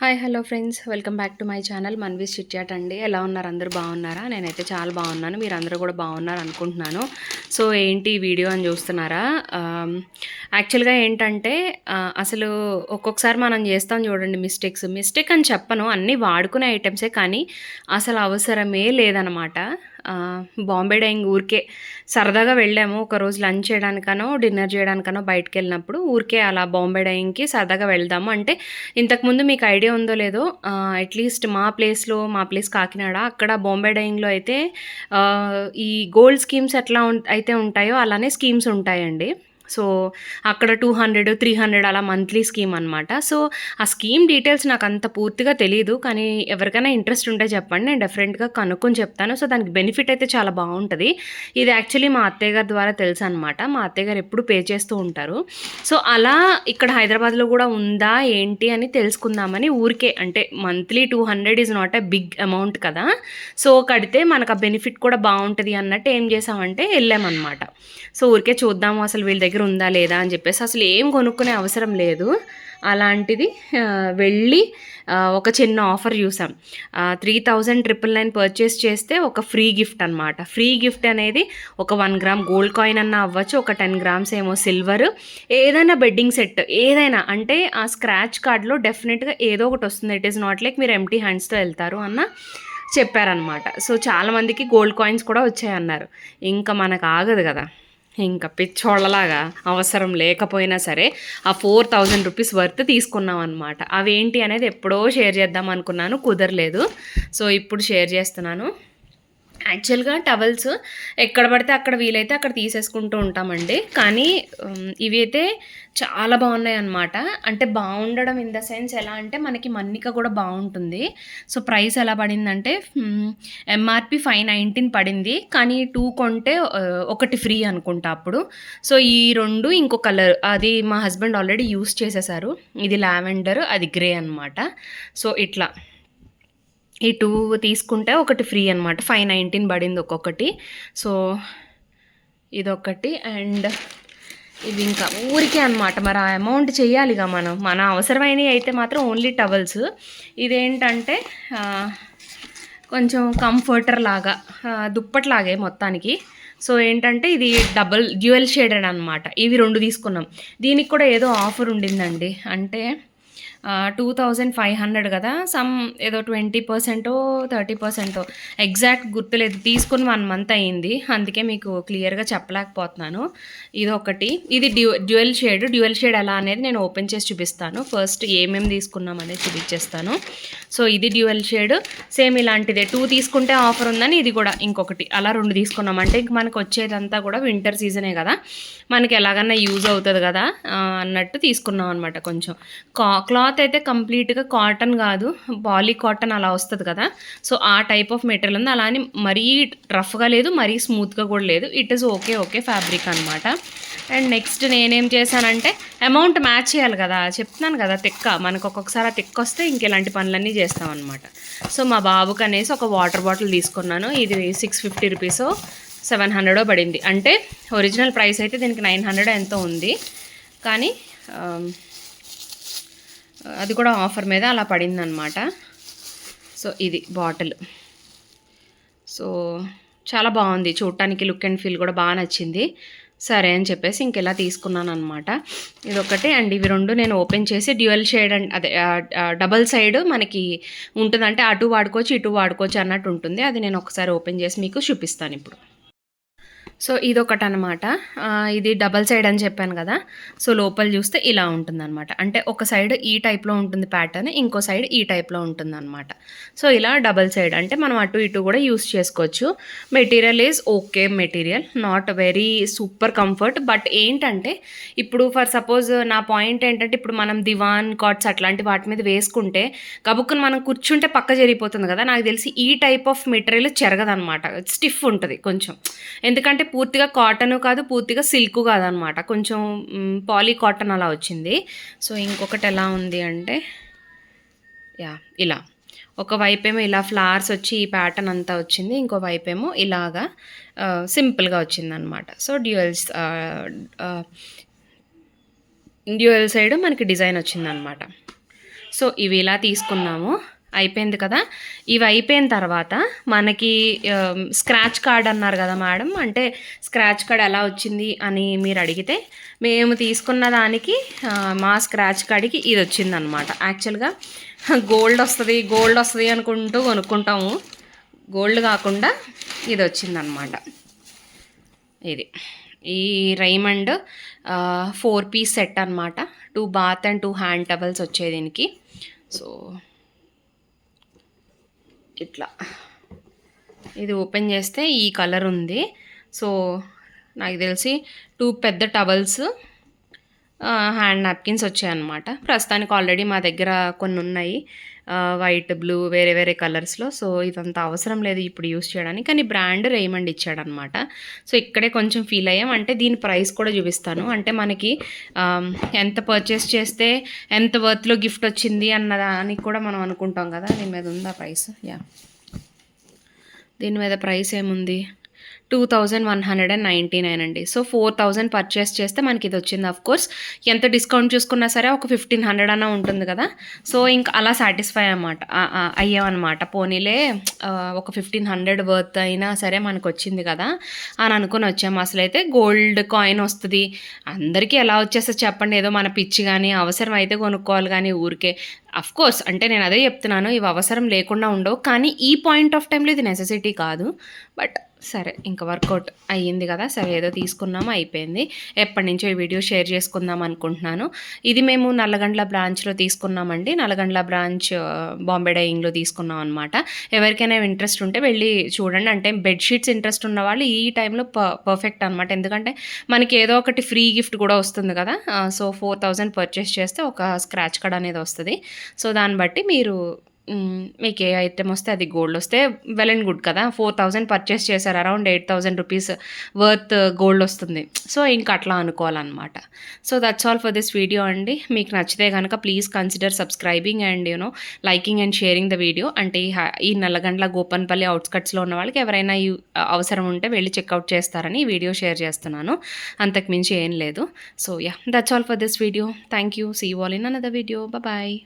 Hi hello friends. Welcome back to my channel Manvi's chitchat అండి. ఎలా ఉన్నారు? అందరూ బాగున్నారా? నేనైతే చాలా బాగున్నాను. మీరు అందరూ కూడా బాగున్నారు అనుకుంటున్నాను. సో ఏంటి ఈ వీడియో అని చూస్తున్నారా? యాక్చువల్గా ఏంటంటే అసలు ఒక్కొక్కసారి మనం చేస్తాం చూడండి మిస్టేక్స్. మిస్టేక్ అని చెప్పను. అన్నీ వాడుకునే ఐటమ్సే కానీ అసలు అవసరమే లేదనమాట. బాంబే డైయింగ్ ఊరికే సరదాగా వెళ్ళాము. ఒక రోజు లంచ్ చేయడానికనో డిన్నర్ చేయడానికనో బయటకు వెళ్ళినప్పుడు ఊరికే అలా బాంబే డైయింగ్కి సరదాగా వెళ్దాము. అంటే ఇంతకుముందు మీకు ఐడియా ఉందో లేదో అట్లీస్ట్ మా ప్లేస్లో మా ప్లేస్ కాకినాడ అక్కడ బాంబే డైయింగ్లో అయితే ఈ గోల్డ్ స్కీమ్స్ ఎట్లా ఉం- అయితే ఉంటాయో అలానే స్కీమ్స్ ఉంటాయండి. సో అక్కడ టూ హండ్రెడ్ త్రీ హండ్రెడ్ అలా మంత్లీ స్కీమ్ అనమాట సో ఆ స్కీమ్ డీటెయిల్స్ నాకు అంత పూర్తిగా తెలియదు కానీ ఎవరికైనా ఇంట్రెస్ట్ ఉంటే చెప్పండి నేను డెఫినెట్గా కనుక్కొని చెప్తాను. సో దానికి బెనిఫిట్ అయితే చాలా బాగుంటుంది. ఇది యాక్చువల్లీ మా అత్తయ్య గారి ద్వారా తెలుసు అనమాట మా అత్తయ్య గారు ఎప్పుడు పే చేస్తూ ఉంటారు. సో అలా ఇక్కడ హైదరాబాద్లో కూడా ఉందా ఏంటి అని తెలుసుకుందామని ఊరికే అంటే monthly two hundred is not a big amount కదా. సో కడితే మనకు ఆ బెనిఫిట్ కూడా బాగుంటుంది అన్నట్టు ఏం చేసామంటే వెళ్ళామన్నమాట. సో ఊరికే చూద్దాము అసలు వీళ్ళ దగ్గర ఉందా లేదా అని చెప్పేసి అసలు ఏం కొనుక్కునే అవసరం లేదు. అలాంటిది వెళ్ళి ఒక చిన్న ఆఫర్ చూసాం. Three thousand triple nine purchase చేస్తే ఒక ఫ్రీ గిఫ్ట్ అనమాట ఫ్రీ గిఫ్ట్ అనేది ఒక వన్ గ్రామ్ గోల్డ్ కాయిన్ అన్న అవ్వచ్చు ఒక టెన్ గ్రామ్స్ ఏమో సిల్వర్ ఏదైనా బెడ్డింగ్ సెట్ ఏదైనా. అంటే ఆ స్క్రాచ్ కార్డ్లో డెఫినెట్గా ఏదో ఒకటి వస్తుంది. ఇట్ ఈస్ నాట్ లైక్ మీరు ఎంటీ హ్యాండ్స్తో వెళ్తారు అన్న చెప్పారనమాట సో చాలామందికి గోల్డ్ కాయిన్స్ కూడా వచ్చాయన్నారు. ఇంకా మనకు ఆగదు కదా. ఇంకా పిచ్చోళ్ళలాగా అవసరం లేకపోయినా సరే ఆ ఫోర్ థౌజండ్ రూపీస్ వర్త్ తీసుకున్నాం అనమాట అవేంటి అనేది ఎప్పుడో షేర్ చేద్దాం అనుకున్నాను కుదరలేదు. సో ఇప్పుడు షేర్ చేస్తున్నాను. యాక్చువల్గా టవల్స్ ఎక్కడ పడితే అక్కడ వీలైతే అక్కడ తీసేసుకుంటూ ఉంటామండి. కానీ ఇవి అయితే చాలా బాగున్నాయి అన్నమాట అంటే బాగుండడం ఇన్ ద సెన్స్ ఎలా అంటే మనకి మన్నిక కూడా బాగుంటుంది. సో ప్రైస్ ఎలా పడిందంటే ఎంఆర్పి ఫైవ్ నైన్టీన్ పడింది. కానీ టూ కొంటే ఒకటి ఫ్రీ అనుకుంటా అప్పుడు. సో ఈ రెండు ఇంకో కలర్ అది మా హస్బెండ్ ఆల్రెడీ యూస్ చేసేసారు. ఇది లావెండర్ అది గ్రే అన్నమాట. సో ఇట్లా. ఈ టూ తీసుకుంటే ఒకటి ఫ్రీ అనమాట ఫైవ్ నైన్టీన్ పడింది ఒక్కొక్కటి. సో ఇదొకటి అండ్ ఇవి ఇంకా ఊరికే అనమాట మరి ఆ అమౌంట్ చేయాలిగా మనం. మన అవసరమైనవి అయితే మాత్రం ఓన్లీ టవల్స్. ఇదేంటంటే కొంచెం కంఫర్టర్ లాగా దుప్పట్లాగే మొత్తానికి. సో ఏంటంటే ఇది డబల్ డ్యూయల్ షేడెడ్ అనమాట ఇవి రెండు తీసుకున్నాం. దీనికి కూడా ఏదో ఆఫర్ ఉండిందండి. అంటే టూ థౌజండ్ ఫైవ్ హండ్రెడ్ కదా. సమ్ ఏదో ట్వంటీ పర్సెంటో థర్టీ పర్సెంటో ఎగ్జాక్ట్ గుర్తులేదు. తీసుకుని వన్ మంత్ అయ్యింది. అందుకే మీకు క్లియర్గా చెప్పలేకపోతున్నాను. ఇది ఒకటి ఇది dual dual shade. Dual shade ఎలా అనేది నేను ఓపెన్ చేసి చూపిస్తాను. ఫస్ట్ ఏమేమి తీసుకున్నాం అనేది చూపించేస్తాను. సో ఇది డ్యూయల్ షేడ్. సేమ్ ఇలాంటిదే. టూ తీసుకుంటే ఆఫర్ ఉందని ఇది కూడా ఇంకొకటి. అలా రెండు తీసుకున్నాం. అంటే ఇంక మనకు వచ్చేదంతా కూడా వింటర్ సీజనే కదా. మనకి ఎలాగన్నా యూజ్ అవుతుంది కదా అన్నట్టు తీసుకున్నాం అనమాట కొంచెం. కా క్లాత్ అయితే కంప్లీట్గా కాటన్ కాదు పాలీ కాటన్ అలా వస్తుంది కదా. సో ఆ టైప్ ఆఫ్ మెటీరియల్ ఉంది. అలానే మరీ రఫ్గా లేదు మరీ స్మూత్గా కూడా లేదు. It is okay okay fabric అనమాట అండ్ నెక్స్ట్ నేనేం చేశానంటే అమౌంట్ మ్యాచ్ చేయాలి కదా. చెప్తున్నాను కదా తిక్క. మనకు ఒక్కొక్కసారి ఆ తిక్క వస్తే ఇంక ఇలాంటి పనులన్నీ చేస్తామన్నమాట సో మా బాబుకి అనేసి ఒక వాటర్ బాటిల్ తీసుకున్నాను. ఇది సిక్స్ ఫిఫ్టీ రూపీస్ సెవెన్ హండ్రెడో పడింది. అంటే ఒరిజినల్ ప్రైస్ అయితే దీనికి నైన్ హండ్రెడ్ ఎంతో ఉంది. కానీ అది కూడా ఆఫర్ మీద అలా పడిందనమాట సో ఇది బాటిల్. సో చాలా బాగుంది. చూడటానికి లుక్ అండ్ ఫీల్ కూడా బాగా నచ్చింది. సరే అని చెప్పేసి ఇంకెలా తీసుకున్నాను అనమాట ఇదొకటి అండ్ ఇవి రెండు నేను ఓపెన్ చేసి డ్యూయల్ షేడ్ అండ్ అదే డబల్ సైడ్ మనకి ఉంటుందంటే అటు వాడుకోవచ్చు ఇటు వాడుకోవచ్చు అన్నట్టు ఉంటుంది. అది నేను ఒకసారి ఓపెన్ చేసి మీకు చూపిస్తాను ఇప్పుడు. సో ఇదొకటి అనమాట ఇది డబల్ సైడ్ అని చెప్పాను కదా. సో లోపల చూస్తే ఇలా ఉంటుందన్నమాట అంటే ఒక సైడ్ ఈ టైప్లో ఉంటుంది ప్యాటర్న్ ఇంకో సైడ్ ఈ టైప్లో ఉంటుందన్నమాట సో ఇలా డబల్ సైడ్ అంటే మనం అటు ఇటు కూడా యూస్ చేసుకోవచ్చు. Material is okay material not very super comfort but ఏంటంటే ఇప్పుడు ఫర్ సపోజ్ నా పాయింట్ ఏంటంటే ఇప్పుడు మనం దివాన్ కాట్స్ అట్లాంటి వాటి మీద వేసుకుంటే కబుక్కుని మనం కూర్చుంటే పక్క జరిగిపోతుంది కదా. నాకు తెలిసి ఈ టైప్ ఆఫ్ మెటీరియల్ చెరగదనమాట. స్టిఫ్ ఉంటుంది కొంచెం. ఎందుకంటే పూర్తిగా కాటన్ కాదు పూర్తిగా సిల్క్ కాదనమాట. కొంచెం పాలీ కాటన్ అలా వచ్చింది. సో ఇంకొకటి ఎలా ఉంది అంటే యా ఇలా. ఒక వైపేమో ఇలా ఫ్లవర్స్ వచ్చి ఈ ప్యాటర్న్ అంతా వచ్చింది. ఇంకో వైపేమో ఇలాగా సింపుల్గా వచ్చిందనమాట. సో డ్యూయల్స్ డ్యూయల్ సైడ్ మనకి డిజైన్ వచ్చిందనమాట. సో ఇవి ఇలా తీసుకున్నాము. అయిపోయింది కదా? ఇవి అయిపోయిన తర్వాత మనకి స్క్రాచ్ కార్డ్ అన్నారు కదా మేడం? అంటే స్క్రాచ్ కార్డ్ ఎలా వచ్చింది అని మీరు అడిగితే మేము తీసుకున్న దానికి మా స్క్రాచ్ కార్డ్కి ఇది వచ్చిందనమాట యాక్చువల్గా గోల్డ్ వస్తుంది గోల్డ్ వస్తుంది అనుకుంటూ కొనుక్కుంటాము. గోల్డ్ కాకుండా ఇది వచ్చిందనమాట ఇది. ఈ రైమండ్ ఫోర్ పీస్ సెట్ అనమాట two bath and two hand towels వచ్చే దీనికి. సో ఇట్లా. ఇది ఓపెన్ చేస్తే ఈ కలర్ ఉంది. సో నాకు తెలిసి టూ పెద్ద టవల్స్ హ్యాండ్ నాప్కిన్స్ వచ్చాయన్నమాట. ప్రస్తుతానికి ఆల్రెడీ మా దగ్గర కొన్ని ఉన్నాయి వైట్ బ్లూ వేరే వేరే కలర్స్లో. సో ఇదంతా అవసరం లేదు ఇప్పుడు యూస్ చేయడానికి. కానీ బ్రాండ్ రేమండ్ ఇచ్చాడనమాట సో ఇక్కడే కొంచెం ఫీల్ అయ్యాం. అంటే దీని ప్రైస్ కూడా చూపిస్తాను. అంటే మనకి ఎంత పర్చేస్ చేస్తే ఎంత వర్త్లో గిఫ్ట్ వచ్చింది అన్నదానికి కూడా మనం అనుకుంటాం కదా. దీని మీద ఉందా ప్రైస్? యా. దీని మీద ప్రైస్ ఏముంది? Two thousand one hundred and ninety nine అండి. సో ఫోర్ థౌజండ్ పర్చేస్ చేస్తే మనకి ఇది వచ్చింది అఫ్ కోర్స్ ఎంత డిస్కౌంట్ చూసుకున్నా సరే ఒక ఫిఫ్టీన్ హండ్రెడ్ అన్న ఉంటుంది కదా. సో ఇంకా అలా సాటిస్ఫై అన్నమాట. అయ్యామన్నమాట. పోనీలే ఒక ఫిఫ్టీన్ హండ్రెడ్ వర్త్ అయినా సరే మనకు వచ్చింది కదా అని అనుకుని వచ్చాము. అసలు అయితే గోల్డ్ కాయిన్ వస్తుంది. అందరికీ ఎలా వచ్చేస్తే చెప్పండి. ఏదో మన పిచ్చి కానీ అవసరం అయితే కొనుక్కోవాలి కానీ ఊరికే. అఫ్ కోర్స్ అంటే నేను అదే చెప్తున్నాను ఇవి అవసరం లేకుండా ఉండవు. కానీ ఈ పాయింట్ ఆఫ్ టైంలో ఇది నెసెసిటీ కాదు. బట్ సరే ఇంకా వర్కౌట్ అయ్యింది కదా సరే ఏదో తీసుకున్నాము అయిపోయింది. ఎప్పటి నుంచో ఈ వీడియో షేర్ చేసుకుందాం అనుకుంటున్నాను. ఇది మేము నల్లగండ్ల బ్రాంచ్లో తీసుకున్నామండి. నల్లగండ్ల బ్రాంచ్ బాంబే డైయింగ్లో తీసుకున్నాం అనమాట ఎవరికైనా ఇంట్రెస్ట్ ఉంటే వెళ్ళి చూడండి. అంటే బెడ్షీట్స్ ఇంట్రెస్ట్ ఉన్న వాళ్ళు ఈ టైంలో పర్ఫెక్ట్ అనమాట ఎందుకంటే మనకి ఏదో ఒకటి ఫ్రీ గిఫ్ట్ కూడా వస్తుంది కదా సో ఫోర్ థౌజండ్ పర్చేస్ చేస్తే ఒక స్క్రాచ్ కార్డ్ అనేది వస్తుంది. సో దాన్ని బట్టి మీరు మీకు ఏ ఐటెం వస్తే అది గోల్డ్ వస్తే వెల్ అండ్ గుడ్ కదా. ఫోర్ థౌజండ్ పర్చేస్ చేశారు around eight thousand rupees worth gold వస్తుంది. సో ఇంకా అట్లా అనుకోవాలన్నమాట. So that's all for this video అండి. మీకు నచ్చితే కనుక please consider subscribing and you know liking and sharing the video అంటే ఈ హ- ఈ నల్లగండ్ల గోపన్పల్లి అవుట్స్కట్స్లో ఉన్న వాళ్ళకి ఎవరైనా ఈ అవసరం ఉంటే వెళ్ళి చెక్అవుట్ చేస్తారని ఈ వీడియో షేర్ చేస్తున్నాను. అంతకుమించి ఏం లేదు. So ya that's all for this video thank you see y'all in another video bye